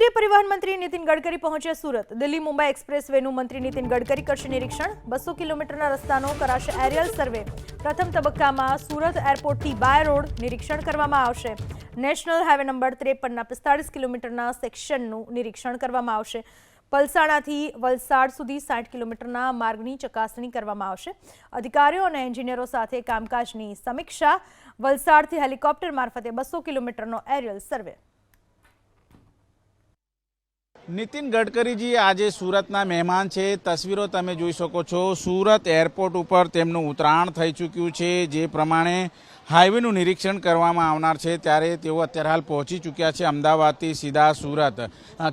કેન્દ્રીય પરિવહન મંત્રી નીતિન ગડકરી પહોંચ્યા સુરત. દિલ્હી મુંબઈ એક્સપ્રેસ વેનું મંત્રી નીતિન ગડકરી કરશે નિરીક્ષણ. બસો કિલોમીટરના રસ્તાનો કરાશે એરિયલ સર્વે પ્રથમ તબક્કામાં સુરત એરપોર્ટથી બાય રોડ નિરીક્ષણ કરવામાં આવશે. નેશનલ હાઈવે નંબર ત્રેપનના પિસ્તાળીસ કિલોમીટરના સેક્શનનું નિરીક્ષણ કરવામાં આવશે. પલસાણાથી વલસાડ સુધી સાઠ કિલોમીટરના માર્ગની ચકાસણી કરવામાં આવશે. અધિકારીઓ અને એન્જિનિયરો સાથે કામકાજની સમીક્ષા. વલસાડથી હેલિકોપ્ટર મારફતે બસો કિલોમીટરનો એરિયલ સર્વે નીતિન ગડકરીજી આજે સુરતના મહેમાન છે. તસવીરો તમે જોઈ શકો છો. સુરત એરપોર્ટ ઉપર તેમનું ઉતરાણ થઈ ચૂક્યું છે. જે પ્રમાણે હાઈવેનું નિરીક્ષણ કરવામાં આવનાર છે ત્યારે તેઓ અત્યારે હાલ પહોંચી ચૂક્યા છે અમદાવાદથી સીધા સુરત.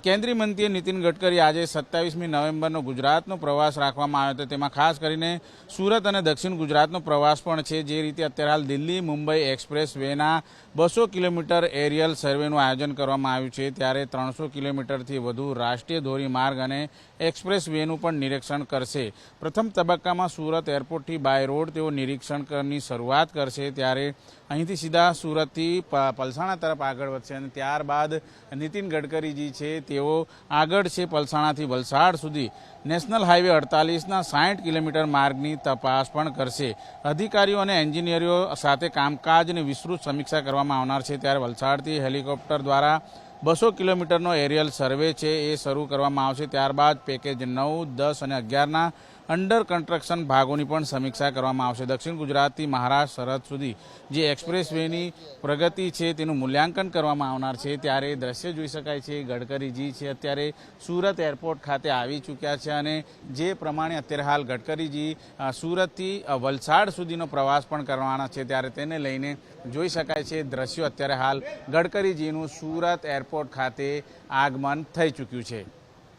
કેન્દ્રીય મંત્રી નીતિન ગડકરી આજે સત્તાવીસમી નવેમ્બરનો ગુજરાતનો પ્રવાસ રાખવામાં આવ્યો હતો. તેમાં ખાસ કરીને સુરત અને દક્ષિણ ગુજરાતનો પ્રવાસ પણ છે. જે રીતે અત્યારે હાલ દિલ્હી, મુંબઈ એક્સપ્રેસ વેના બસો કિલોમીટર એરિયલ સર્વેનું આયોજન કરવામાં આવ્યું છે. ત્યારે ત્રણસો કિલોમીટરથી વધુ રાષ્ટ્રીય ધોરીમાર્ગ અને એક્સપ્રેસ વેનું પણ નિરીક્ષણ કરશે. પ્રથમ તબક્કામાં સુરત એરપોર્ટથી બાય રોડ તેઓ નિરીક્ષણની શરૂઆત કરશે. ત્યારે અહીંથી સીધા સુરતથી પલસાણા તરફ આગળ વધશે અને ત્યારબાદ નીતિન ગડકરીજી છે તેઓ આગળ છે પલસાણાથી વલસાડ સુધી. નેશનલ હાઈવે અડતાલીસના સાઠ કિલોમીટર માર્ગની તપાસ પણ કરશે. અધિકારીઓ અને એન્જિનિયરો સાથે કામકાજની વિસ્તૃત સમીક્ષા કરવામાં આવનાર છે. ત્યારે વલસાડથી હેલિકોપ્ટર દ્વારા બસો કિલોમીટરનો એરિયલ સર્વે છે એ શરૂ કરવામાં આવશે. ત્યારબાદ પેકેજ નવ, દસ અને અગિયારના અંડર કન્સ્ટ્રક્શન ભાગોની પણ સમીક્ષા કરવામાં આવશે. દક્ષિણ ગુજરાતથી મહારાષ્ટ્ર સરહદ સુધી જે એક્સપ્રેસ વેની પ્રગતિ છે તેનું મૂલ્યાંકન કરવામાં આવનાર છે. ત્યારે દ્રશ્ય જોઈ શકાય છે, ગડકરીજી છે. અત્યારે સુરત એરપોર્ટ ખાતે આવી ચૂક્યા છે અને જે પ્રમાણે અત્યારે હાલ ગડકરીજી સુરતથી વલસાડ સુધીનો પ્રવાસ પણ કરવાના છે. ત્યારે તેને લઈને જોઈ શકાય છે દ્રશ્યો અત્યારે હાલ ગડકરીજીનું સુરત એરપોર્ટ ખાતે આગમન થઈ ચૂક્યું છે.